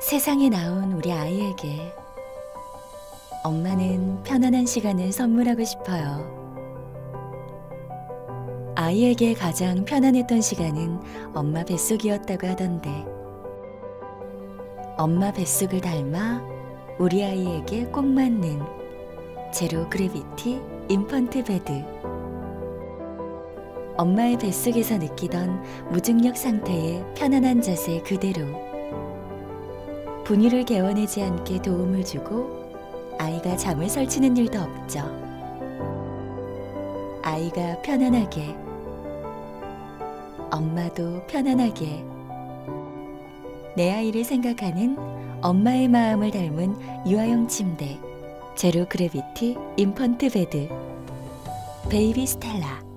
세상에 나온 우리 아이에게 엄마는 편안한 시간을 선물하고 싶어요. 아이에게 가장 편안했던 시간은 엄마 뱃속이었다고 하던데, 엄마 뱃속을 닮아 우리 아이에게 꼭 맞는 제로 그래비티 인펀트 베드. 엄마의 뱃속에서 느끼던 무중력 상태의 편안한 자세 그대로. 분유를 개워내지 않게 도움을 주고 아이가 잠을 설치는 일도 없죠. 아이가 편안하게, 엄마도 편안하게, 내 아이를 생각하는 엄마의 마음을 닮은 유아용 침대, 제로 그래비티 인펀트 베드, 베이비 스텔라.